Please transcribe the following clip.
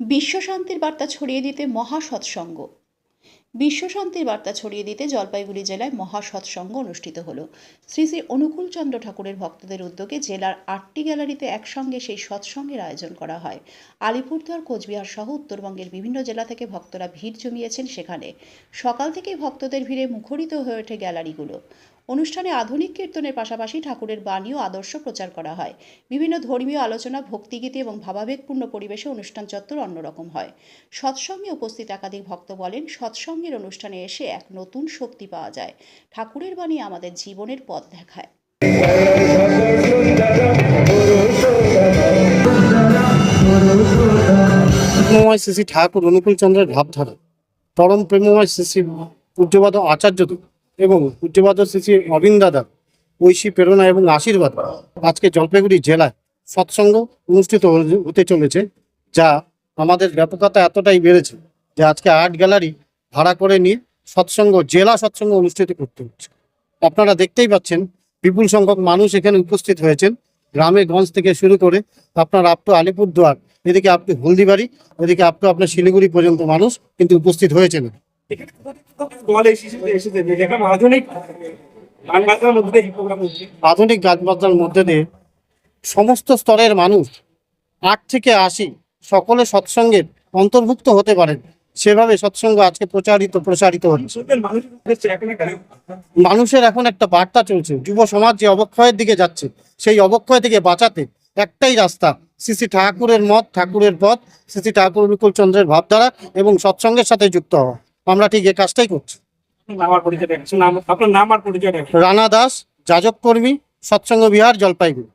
বিশ্ব শান্তির বার্তা ছড়িয়ে দিতে মহা সৎসঙ্গ বিশ্ব শান্তির বার্তা ছড়িয়ে দিতে জলপাইগুড়ি জেলায় মহা সৎসঙ্গ অনুষ্ঠিত হলো। শ্রী শ্রী অনুকূল চন্দ্র ঠাকুরের ভক্তদের উদ্যোগে জেলার আটটি গ্যালারিতে একসঙ্গে সেই সৎসঙ্গের আয়োজন করা হয়। আলিপুরদুয়ার, কোচবিহার সহ উত্তরবঙ্গের বিভিন্ন জেলা থেকে ভক্তরা ভিড় জমিয়েছেন সেখানে। সকাল থেকেই ভক্তদের ভিড়ে মুখরিত হয়ে ওঠে গ্যালারিগুলো। অনুষ্ঠানে আধুনিক কীর্তনের পাশাপাশি ঠাকুরের বাণী ও আদর্শ প্রচার করা হয়। বিভিন্ন ধর্মীয় আলোচনা, ভক্তিগীতি এবং ভাবাবেগপূর্ণ পরিবেশে অনুষ্ঠান চত্বর অন্যরকম হয়। সৎসঙ্গে উপস্থিত একাধিক ভক্ত বলেন, সৎসঙ্গের অনুষ্ঠানে এসে এক নতুন শক্তি পাওয়া যায়। ঠাকুরের বাণী আমাদের জীবনের পথ দেখায়। প্রেমময় শ্রী ঠাকুর অনুকূল চন্দ্রের ভাবধারা, পরম প্রেমময় শ্রী পূজ্যবাদ আচার্যদেব এবং পূজ্যবাদ শ্রী শ্রী অবিন্দ দাদা, ঐশী প্রেরণা এবং আশীর্বাদ আজকে জলপাইগুড়ি জেলায় সৎসঙ্গ অনুষ্ঠিত হতে- চলেছে, যা আমাদের ব্যাপকতা এতটাই বেড়েছে যে আজকে আর্ট গ্যালারি ভাড়া করে নিয়ে সৎসঙ্গ, জেলা সৎসঙ্গ অনুষ্ঠিত করতে হচ্ছে। আপনারা দেখতেই পাচ্ছেন, বিপুল সংখ্যক মানুষ এখানে উপস্থিত হয়েছেন। গ্রামে গঞ্জ থেকে শুরু করে আপনার আপ টু আলিপুরদুয়ার, এদিকে আপ টু হলদিবাড়ি, এদিকে আপ টু আপনার শিলিগুড়ি পর্যন্ত মানুষ কিন্তু উপস্থিত হয়েছেন। আধুনিক গান মধ্যে মধ্যে দিয়ে সমস্ত স্তরের মানুষ আট থেকে আশি সকলে সৎসঙ্গের অন্তর্ভুক্ত হতে পারেন। সেভাবে সৎসঙ্গ আজকে প্রচারিত, প্রসারিত হচ্ছে। মানুষের এখন একটা বার্তা চলছে, যুব সমাজ যে অবক্ষয়ের দিকে যাচ্ছে, সেই অবক্ষয় থেকে বাঁচাতে একটাই রাস্তা, শ্রী ঠাকুরের মত, ঠাকুরের পথ, শ্রী ঠাকুর অনুকূল চন্দ্রের ভাবধারা এবং সৎসঙ্গের সাথে যুক্ত হওয়া। আমরা ঠিক এই কাজটাই করছি। রানা দাস যাজক কর্মী সৎসঙ্গ বিহার জলপাইগুড়ি।